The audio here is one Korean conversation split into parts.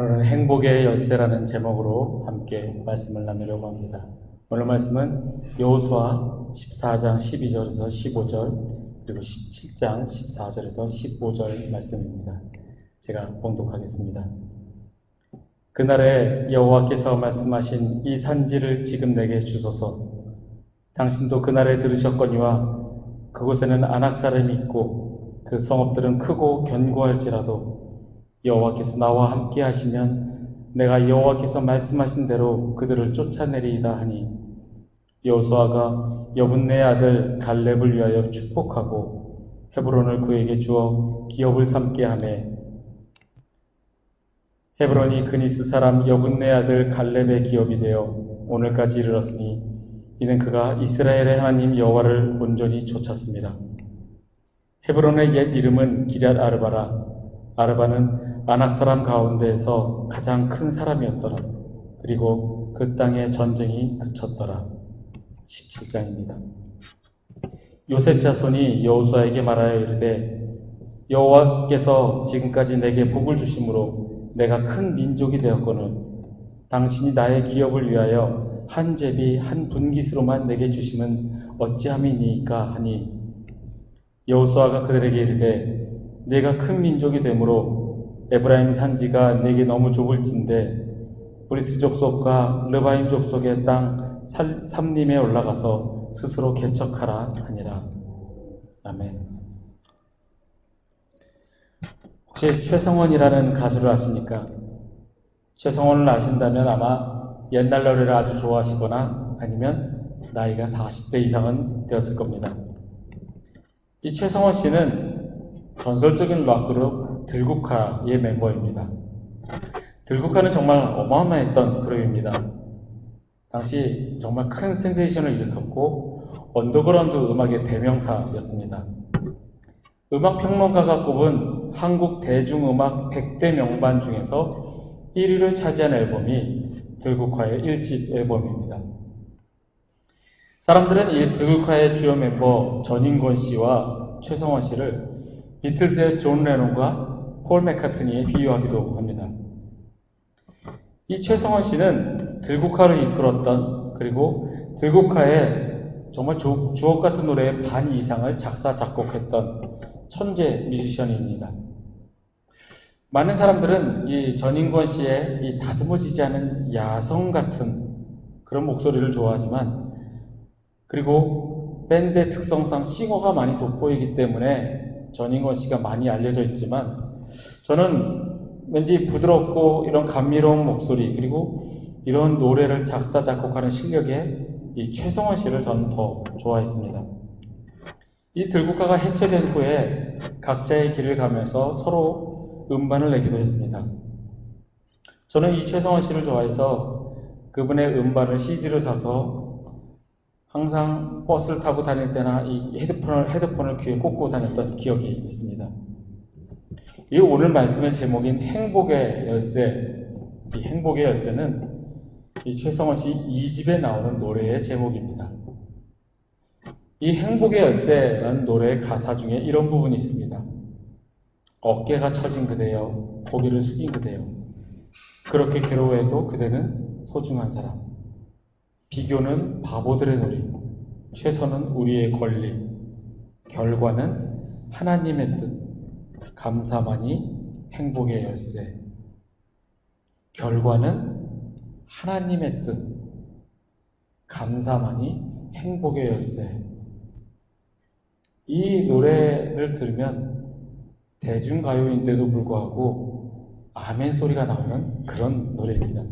오늘은 행복의 열쇠라는 제목으로 함께 말씀을 나누려고 합니다. 오늘 말씀은 여호수아 14장 12절에서 15절 그리고 17장 14절에서 15절 말씀입니다. 제가 봉독하겠습니다. 그날에 여호와께서 말씀하신 이 산지를 지금 내게 주소서. 당신도 그날에 들으셨거니와 그곳에는 안악 사람이 있고 그 성읍들은 크고 견고할지라도 여호와께서 나와 함께 하시면 내가 여호와께서 말씀하신 대로 그들을 쫓아내리이다 하니 여호수아가 여분네 아들 갈렙을 위하여 축복하고 헤브론을 그에게 주어 기업을 삼게 하매 헤브론이 그니스 사람 여분네 아들 갈렙의 기업이 되어 오늘까지 이르렀으니 이는 그가 이스라엘의 하나님 여호와를 온전히 쫓았습니다. 헤브론의 옛 이름은 기럇 아르바라. 아르바는 아낙 사람 가운데에서 가장 큰 사람이었더라. 그리고 그 땅의 전쟁이 그쳤더라. 17장입니다. 요셉 자손이 여호수아에게 말하여 이르되 여호와께서 지금까지 내게 복을 주심으로 내가 큰 민족이 되었거늘 당신이 나의 기업을 위하여 한 제비 한 분깃으로만 내게 주심은 어찌함이니까 하니 여호수아가 그들에게 이르되 내가 큰 민족이 되므로 에브라임 산지가 내게 너무 좁을진데 브리스 족속과 르바임 족속의 땅 살- 삼림에 올라가서 스스로 개척하라 하니라. 아멘. 혹시 최성원이라는 가수를 아십니까? 최성원을 아신다면 아마 옛날 노래를 아주 좋아하시거나 아니면 나이가 40대 이상은 되었을 겁니다. 이 최성원 씨는 전설적인 락 그룹 들국화의 멤버입니다. 들국화는 정말 어마어마했던 그룹입니다. 당시 정말 큰 센세이션을 일으켰고 언더그라운드 음악의 대명사였습니다. 음악 평론가가 꼽은 한국 대중음악 100대 명반 중에서 1위를 차지한 앨범이 들국화의 1집 앨범입니다. 사람들은 이 들국화의 주요 멤버 전인권 씨와 최성원 씨를 비틀스의 존 레논과 폴 맥카트니에 비유하기도 합니다. 이 최성원 씨는 들국화를 이끌었던 그리고 들국화의 정말 주, 주옥 같은 노래의 반 이상을 작사 작곡했던 천재 뮤지션입니다. 많은 사람들은 이 전인권 씨의 이 다듬어지지 않은 야성 같은 그런 목소리를 좋아하지만 그리고 밴드의 특성상 싱어가 많이 돋보이기 때문에 전인권 씨가 많이 알려져 있지만 저는 왠지 부드럽고 이런 감미로운 목소리 그리고 이런 노래를 작사 작곡하는 실력에 이 최성원 씨를 저는 더 좋아했습니다. 이 들국화가 해체된 후에 각자의 길을 가면서 서로 음반을 내기도 했습니다. 저는 이 최성원 씨를 좋아해서 그분의 음반을 CD로 사서 항상 버스를 타고 다닐 때나 이 헤드폰을, 헤드폰을 귀에 꽂고 다녔던 기억이 있습니다. 이 오늘 말씀의 제목인 행복의 열쇠, 이 행복의 열쇠는 이 최성원 씨 2집에 나오는 노래의 제목입니다. 이 행복의 열쇠라는 노래의 가사 중에 이런 부분이 있습니다. 어깨가 처진 그대여, 고개를 숙인 그대여. 그렇게 괴로워해도 그대는 소중한 사람. 비교는 바보들의 놀이, 최선은 우리의 권리, 결과는 하나님의 뜻, 감사만이 행복의 열쇠. 결과는 하나님의 뜻, 감사만이 행복의 열쇠. 이 노래를 들으면 대중가요인데도 불구하고 아멘 소리가 나오는 그런 노래입니다.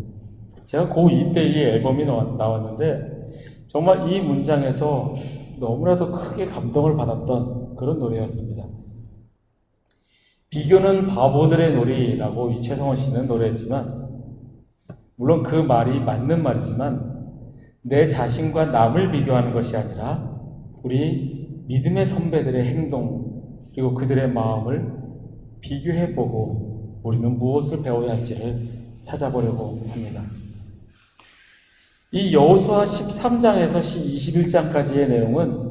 제가 고2 때 이 앨범이 나왔는데 정말 이 문장에서 너무나도 크게 감동을 받았던 그런 노래였습니다. 비교는 바보들의 놀이라고 이 최성원 씨는 노래했지만 물론 그 말이 맞는 말이지만 내 자신과 남을 비교하는 것이 아니라 우리 믿음의 선배들의 행동 그리고 그들의 마음을 비교해보고 우리는 무엇을 배워야 할지를 찾아보려고 합니다. 이 여호수아 13장에서 21장까지의 내용은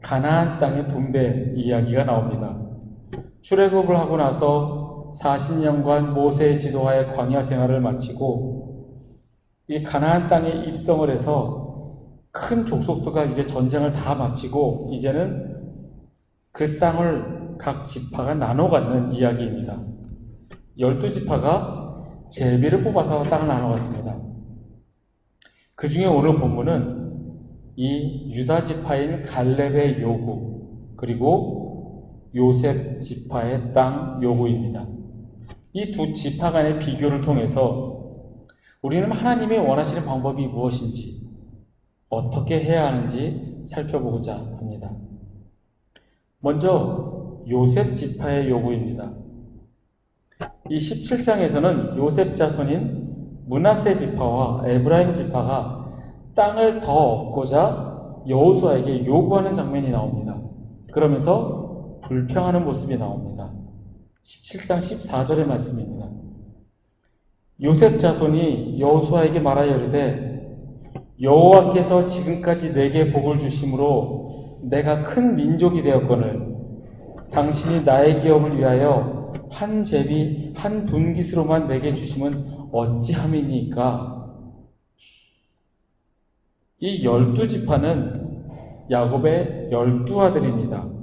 가나안 땅의 분배 이야기가 나옵니다. 출애굽을 하고 나서 40년간 모세의 지도하에 광야 생활을 마치고 이 가나안 땅에 입성을 해서 큰 족속들과 이제 전쟁을 다 마치고 이제는 그 땅을 각 지파가 나눠 갖는 이야기입니다. 열두 지파가 제비를 뽑아서 땅을 나눠 갔습니다. 그 중에 오늘 본문은 이 유다 지파인 갈렙의 요구 그리고 요셉 지파의 땅 요구입니다. 이 두 지파 간의 비교를 통해서 우리는 하나님의 원하시는 방법이 무엇인지 어떻게 해야 하는지 살펴보고자 합니다. 먼저 요셉 지파의 요구입니다. 이 17장에서는 요셉 자손인 문하세 지파와 에브라임 지파가 땅을 더 얻고자 여호수아에게 요구하는 장면이 나옵니다. 그러면서 불평하는 모습이 나옵니다. 17장 14절의 말씀입니다. 요셉 자손이 여호수아에게 말하여 이르되 여호와께서 지금까지 내게 복을 주심으로 내가 큰 민족이 되었거늘 당신이 나의 기업을 위하여 한 제비 한 분깃으로만 내게 주심은 어찌함이니까 이 열두 지파는 야곱의 열두 아들입니다.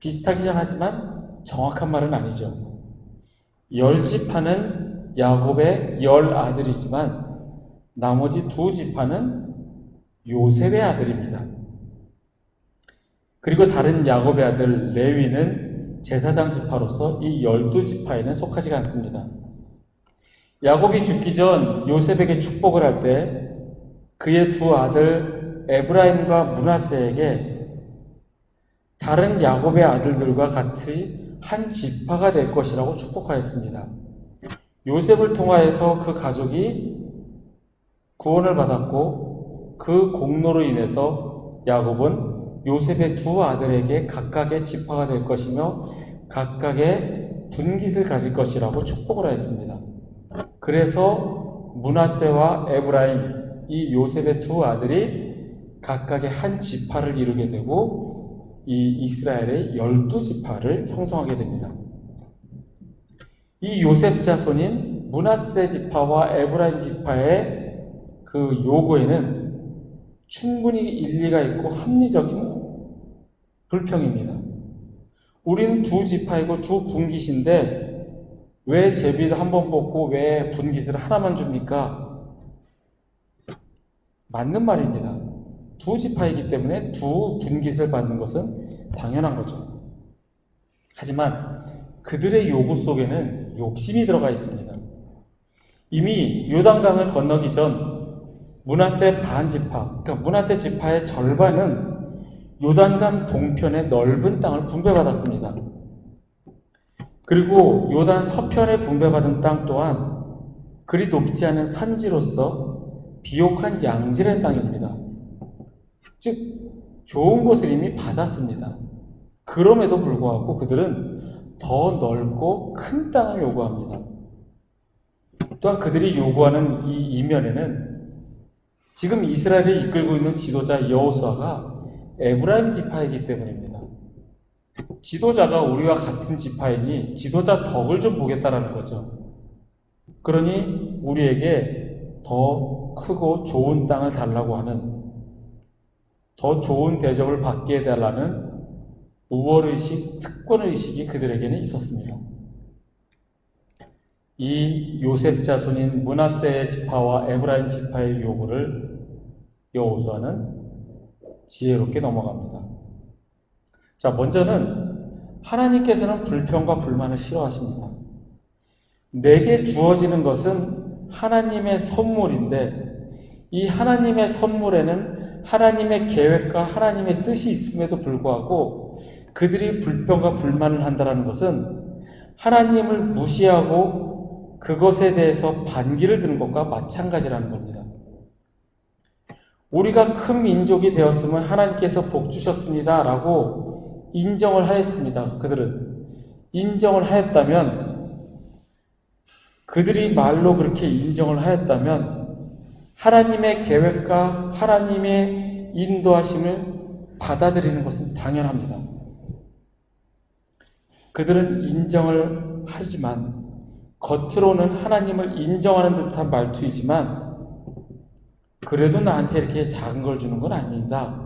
비슷하긴 하지만 정확한 말은 아니죠. 열 지파는 야곱의 열 아들이지만 나머지 두 지파는 요셉의 아들입니다. 그리고 다른 야곱의 아들 레위는 제사장 지파로서 이 열두 지파에는 속하지 않습니다. 야곱이 죽기 전 요셉에게 축복을 할 때 그의 두 아들 에브라임과 문하세에게 다른 야곱의 아들들과 같이 한 지파가 될 것이라고 축복하였습니다. 요셉을 통하여서 그 가족이 구원을 받았고 그 공로로 인해서 야곱은 요셉의 두 아들에게 각각의 지파가 될 것이며 각각의 분깃을 가질 것이라고 축복을 하였습니다. 그래서 문하세와 에브라임 이 요셉의 두 아들이 각각의 한 지파를 이루게 되고 이 이스라엘의 열두 지파를 형성하게 됩니다. 이 요셉 자손인 문하세 지파와 에브라임 지파의 그 요구에는 충분히 일리가 있고 합리적인 불평입니다. 우리는 두 지파이고 두 분깃인데 왜 제비를 한 번 뽑고 왜 분깃을 하나만 줍니까? 맞는 말입니다. 두 지파이기 때문에 두 분깃을 받는 것은 당연한 거죠. 하지만 그들의 요구 속에는 욕심이 들어가 있습니다. 이미 요단강을 건너기 전 문하세 반 지파, 그러니까 문하세 지파의 절반은 요단강 동편의 넓은 땅을 분배받았습니다. 그리고 요단 서편에 분배받은 땅 또한 그리 높지 않은 산지로서 비옥한 양질의 땅입니다. 즉, 좋은 것을 이미 받았습니다. 그럼에도 불구하고 그들은 더 넓고 큰 땅을 요구합니다. 또한 그들이 요구하는 이 이면에는 지금 이스라엘을 이끌고 있는 지도자 여호수아가 에브라임 지파이기 때문입니다. 지도자가 우리와 같은 지파이니 지도자 덕을 좀 보겠다라는 거죠. 그러니 우리에게 더 크고 좋은 땅을 달라고 하는 더 좋은 대접을 받게 해달라는 우월의식, 특권의식이 그들에게는 있었습니다. 이 요셉 자손인 문하세 지파와 에브라임 지파의 요구를 여호수아는 지혜롭게 넘어갑니다. 자, 먼저는 하나님께서는 불평과 불만을 싫어하십니다. 내게 주어지는 것은 하나님의 선물인데 이 하나님의 선물에는 하나님의 계획과 하나님의 뜻이 있음에도 불구하고 그들이 불평과 불만을 한다는 것은 하나님을 무시하고 그것에 대해서 반기를 드는 것과 마찬가지라는 겁니다. 우리가 큰 민족이 되었으면 하나님께서 복 주셨습니다. 라고 인정을 하였습니다. 그들은. 인정을 하였다면, 그들이 말로 그렇게 인정을 하였다면, 하나님의 계획과 하나님의 인도하심을 받아들이는 것은 당연합니다. 그들은 인정을 하지만 겉으로는 하나님을 인정하는 듯한 말투이지만 그래도 나한테 이렇게 작은 걸 주는 건 아닙니다.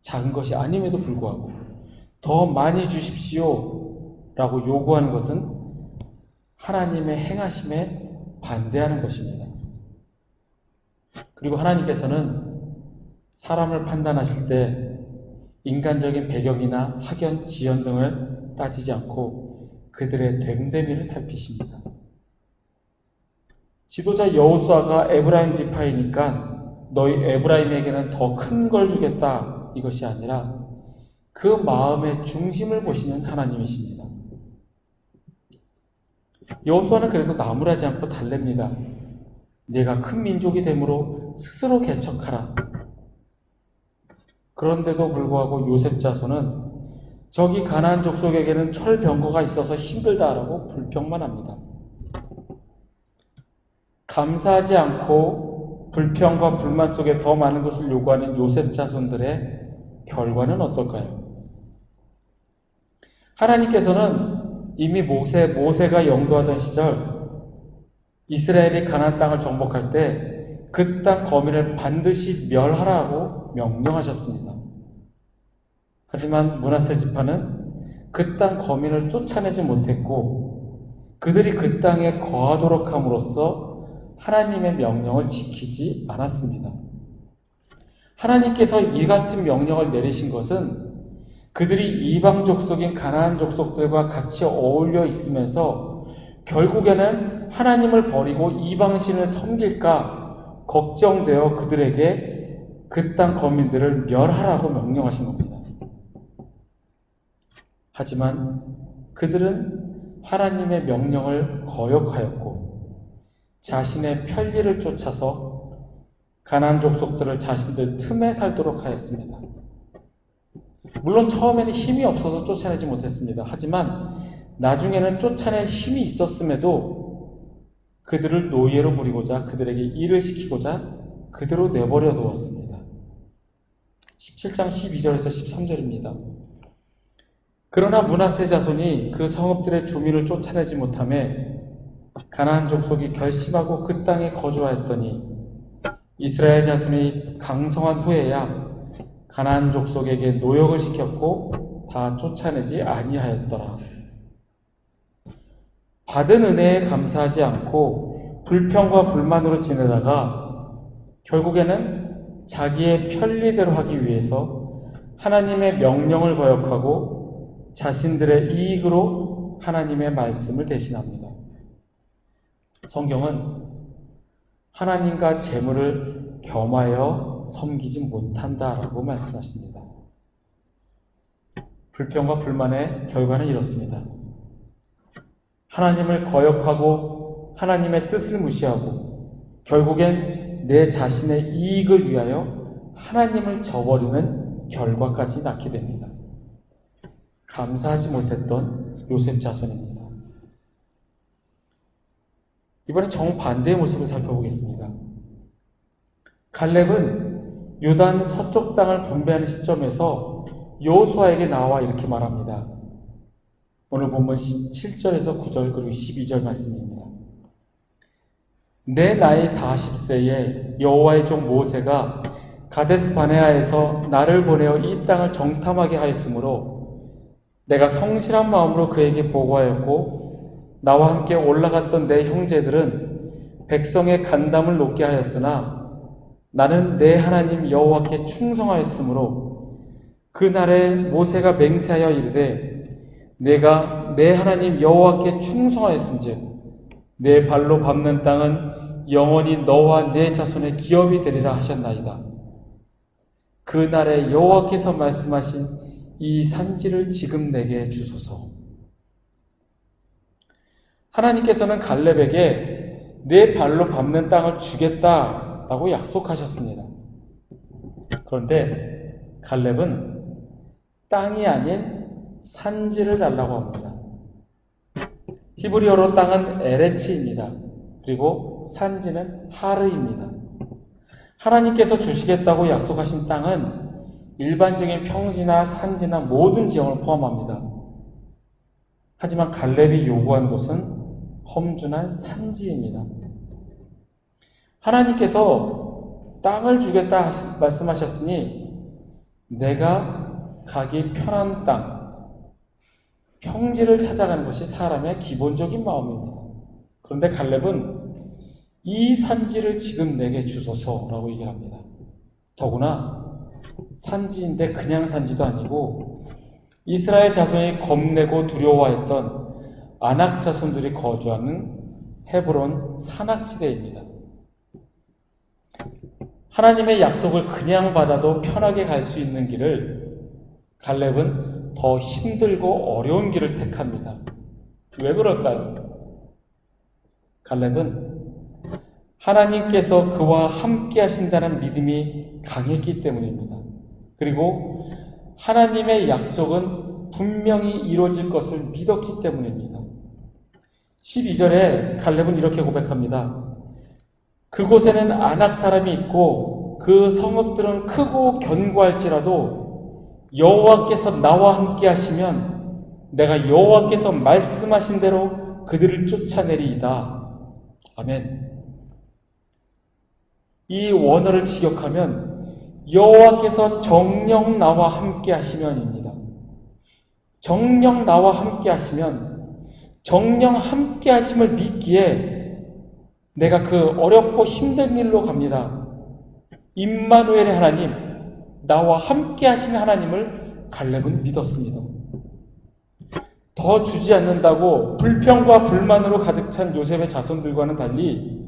작은 것이 아님에도 불구하고 더 많이 주십시오 라고 요구하는 것은 하나님의 행하심에 반대하는 것입니다. 그리고 하나님께서는 사람을 판단하실 때 인간적인 배경이나 학연, 지연 등을 따지지 않고 그들의 됨됨이를 살피십니다. 지도자 여호수아가 에브라임 지파이니까 너희 에브라임에게는 더 큰 걸 주겠다 이것이 아니라 그 마음의 중심을 보시는 하나님이십니다. 여호수아는 그래도 나무라지 않고 달랩니다. 내가 큰 민족이 되므로 스스로 개척하라. 그런데도 불구하고 요셉 자손은 저기 가나안 족속에게는 철병거가 있어서 힘들다라고 불평만 합니다. 감사하지 않고 불평과 불만 속에 더 많은 것을 요구하는 요셉 자손들의 결과는 어떨까요? 하나님께서는 이미 모세, 모세가 영도하던 시절 이스라엘이 가나안 땅을 정복할 때 그 땅 거민을 반드시 멸하라고 명령하셨습니다. 하지만 문하세 지파는 그 땅 거민을 쫓아내지 못했고 그들이 그 땅에 거하도록 함으로써 하나님의 명령을 지키지 않았습니다. 하나님께서 이 같은 명령을 내리신 것은 그들이 이방 족속인 가나안 족속들과 같이 어울려 있으면서 결국에는 하나님을 버리고 이방신을 섬길까 걱정되어 그들에게 그 땅 거민들을 멸하라고 명령하신 겁니다. 하지만 그들은 하나님의 명령을 거역하였고 자신의 편리를 쫓아서 가나안 족속들을 자신들 틈에 살도록 하였습니다. 물론 처음에는 힘이 없어서 쫓아내지 못했습니다. 하지만 나중에는 쫓아낼 힘이 있었음에도 그들을 노예로 부리고자 그들에게 일을 시키고자 그대로 내버려 두었습니다. 17장 12절에서 13절입니다. 그러나 문하세 자손이 그 성읍들의 주민을 쫓아내지 못함에 가나안 족속이 결심하고 그 땅에 거주하였더니 이스라엘 자손이 강성한 후에야 가나안 족속에게 노역을 시켰고 다 쫓아내지 아니하였더라. 받은 은혜에 감사하지 않고 불평과 불만으로 지내다가 결국에는 자기의 편리대로 하기 위해서 하나님의 명령을 거역하고 자신들의 이익으로 하나님의 말씀을 대신합니다. 성경은 하나님과 재물을 겸하여 섬기지 못한다라고 말씀하십니다. 불평과 불만의 결과는 이렇습니다. 하나님을 거역하고 하나님의 뜻을 무시하고 결국엔 내 자신의 이익을 위하여 하나님을 저버리는 결과까지 낳게 됩니다. 감사하지 못했던 요셉 자손입니다. 이번에 정반대의 모습을 살펴보겠습니다. 갈렙은 요단 서쪽 땅을 분배하는 시점에서 여호수아에게 나와 이렇게 말합니다. 오늘 본문 7절에서 9절 그리고 12절 말씀입니다. 내 나이 40세에 여호와의 종 모세가 가데스 바네아에서 나를 보내어 이 땅을 정탐하게 하였으므로 내가 성실한 마음으로 그에게 보고하였고 나와 함께 올라갔던 내 형제들은 백성의 간담을 높게 하였으나 나는 내 하나님 여호와께 충성하였으므로 그날에 모세가 맹세하여 이르되 내가 내 하나님 여호와께 충성하였은즉 내 발로 밟는 땅은 영원히 너와 내 자손의 기업이 되리라 하셨나이다. 그 날에 여호와께서 말씀하신 이 산지를 지금 내게 주소서. 하나님께서는 갈렙에게 내 발로 밟는 땅을 주겠다라고 약속하셨습니다. 그런데 갈렙은 땅이 아닌 산지를 달라고 합니다. 히브리어로 땅은 에레치입니다. 그리고 산지는 하르입니다. 하나님께서 주시겠다고 약속하신 땅은 일반적인 평지나 산지나 모든 지형을 포함합니다. 하지만 갈렙이 요구한 곳은 험준한 산지입니다. 하나님께서 땅을 주겠다 말씀하셨으니 내가 가기 편한 땅, 평지를 찾아가는 것이 사람의 기본적인 마음입니다. 그런데 갈렙은 이 산지를 지금 내게 주소서라고 얘기를 합니다. 더구나 산지인데 그냥 산지도 아니고 이스라엘 자손이 겁내고 두려워했던 아낙 자손들이 거주하는 헤브론 산악지대입니다. 하나님의 약속을 그냥 받아도 편하게 갈 수 있는 길을 갈렙은 더 힘들고 어려운 길을 택합니다. 왜 그럴까요? 갈렙은 하나님께서 그와 함께 하신다는 믿음이 강했기 때문입니다. 그리고 하나님의 약속은 분명히 이루어질 것을 믿었기 때문입니다. 12절에 갈렙은 이렇게 고백합니다. 그곳에는 아낙 사람이 있고 그 성읍들은 크고 견고할지라도 여호와께서 나와 함께 하시면 내가 여호와께서 말씀하신 대로 그들을 쫓아내리이다. 아멘. 이 원어를 직역하면 여호와께서 정령 나와 함께 하시면입니다. 정령 나와 함께 하시면 정령 함께 하심을 믿기에 내가 그 어렵고 힘든 길로 갑니다. 임마누엘의 하나님, 나와 함께 하시는 하나님을 갈렙은 믿었습니다. 더 주지 않는다고 불평과 불만으로 가득 찬 요셉의 자손들과는 달리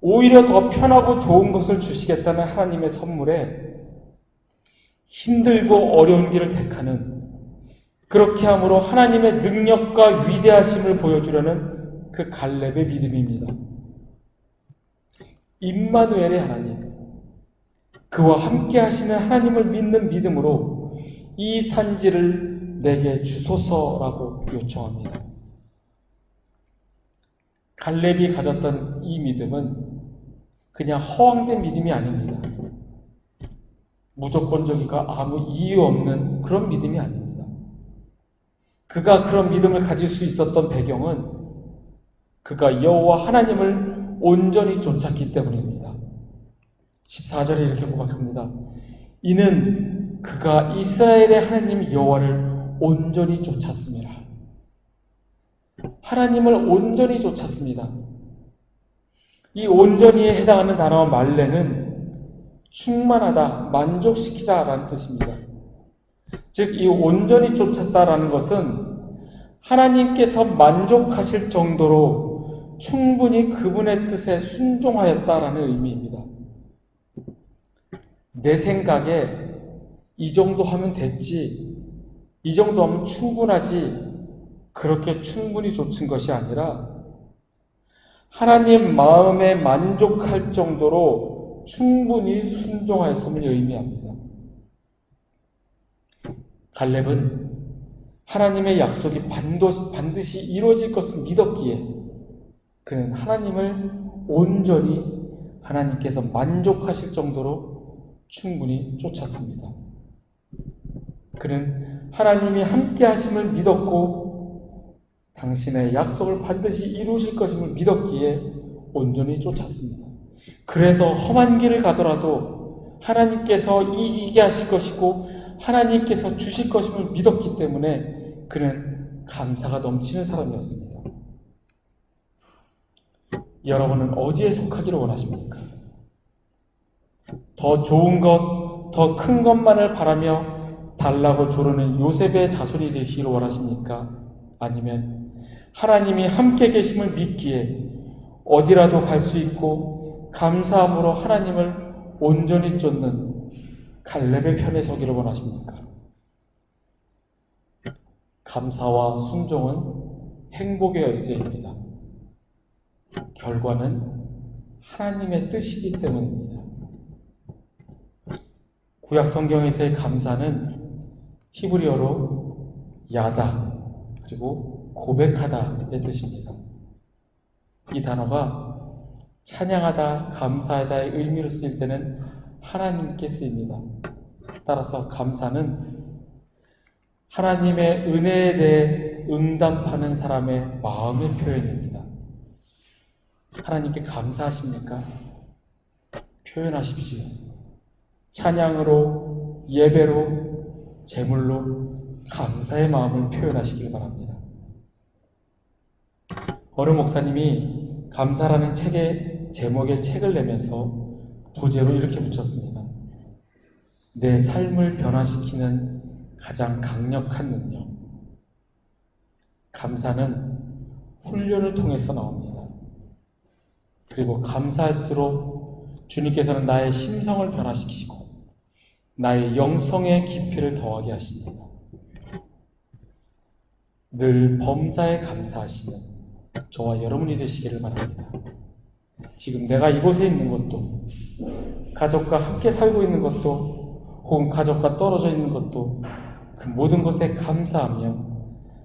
오히려 더 편하고 좋은 것을 주시겠다는 하나님의 선물에 힘들고 어려운 길을 택하는 그렇게 함으로 하나님의 능력과 위대하심을 보여주려는 그 갈렙의 믿음입니다. 임마누엘의 하나님, 그와 함께 하시는 하나님을 믿는 믿음으로 이 산지를 내게 주소서라고 요청합니다. 갈렙이 가졌던 이 믿음은 그냥 허황된 믿음이 아닙니다. 무조건적이고 아무 이유 없는 그런 믿음이 아닙니다. 그가 그런 믿음을 가질 수 있었던 배경은 그가 여호와 하나님을 온전히 쫓았기 때문입니다. 14절에 이렇게 고백합니다. 이는 그가 이스라엘의 하나님 여호와를 온전히 쫓았습니다. 하나님을 온전히 쫓았습니다. 이 온전히에 해당하는 단어 말레는 충만하다, 만족시키다 라는 뜻입니다. 즉, 이 온전히 쫓았다라는 것은 하나님께서 만족하실 정도로 충분히 그분의 뜻에 순종하였다라는 의미입니다. 내 생각에 이 정도 하면 됐지, 이 정도 하면 충분하지, 그렇게 충분히 좇은 것이 아니라 하나님 마음에 만족할 정도로 충분히 순종하였음을 의미합니다. 갈렙은 하나님의 약속이 반드시, 반드시 이루어질 것을 믿었기에 그는 하나님을 온전히 하나님께서 만족하실 정도로 충분히 쫓았습니다. 그는 하나님이 함께 하심을 믿었고 당신의 약속을 반드시 이루실 것임을 믿었기에 온전히 쫓았습니다. 그래서 험한 길을 가더라도 하나님께서 이기게 하실 것이고 하나님께서 주실 것임을 믿었기 때문에 그는 감사가 넘치는 사람이었습니다. 여러분은 어디에 속하기를 원하십니까? 더 좋은 것, 더 큰 것만을 바라며 달라고 조르는 요셉의 자손이 되시기를 원하십니까? 아니면 하나님이 함께 계심을 믿기에 어디라도 갈 수 있고 감사함으로 하나님을 온전히 쫓는 갈렙의 편에 서기를 원하십니까? 감사와 순종은 행복의 열쇠입니다. 결과는 하나님의 뜻이기 때문입니다. 구약 성경에서의 감사는 히브리어로 야다 그리고 고백하다의 뜻입니다. 이 단어가 찬양하다, 감사하다의 의미로 쓰일 때는 하나님께 쓰입니다. 따라서 감사는 하나님의 은혜에 대해 응답하는 사람의 마음의 표현입니다. 하나님께 감사하십니까? 표현하십시오. 찬양으로, 예배로, 제물로 감사의 마음을 표현하시길 바랍니다. 어느 목사님이 감사라는 책의 제목의 책을 내면서 부제로 이렇게 붙였습니다. 내 삶을 변화시키는 가장 강력한 능력. 감사는 훈련을 통해서 나옵니다. 그리고 감사할수록 주님께서는 나의 심성을 변화시키시고 나의 영성의 깊이를 더하게 하십니다. 늘 범사에 감사하시는 저와 여러분이 되시기를 바랍니다. 지금 내가 이곳에 있는 것도 가족과 함께 살고 있는 것도 혹은 가족과 떨어져 있는 것도 그 모든 것에 감사하며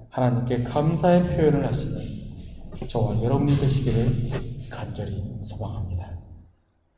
하나님께 감사의 표현을 하시는 저와 여러분이 되시기를 간절히 소망합니다.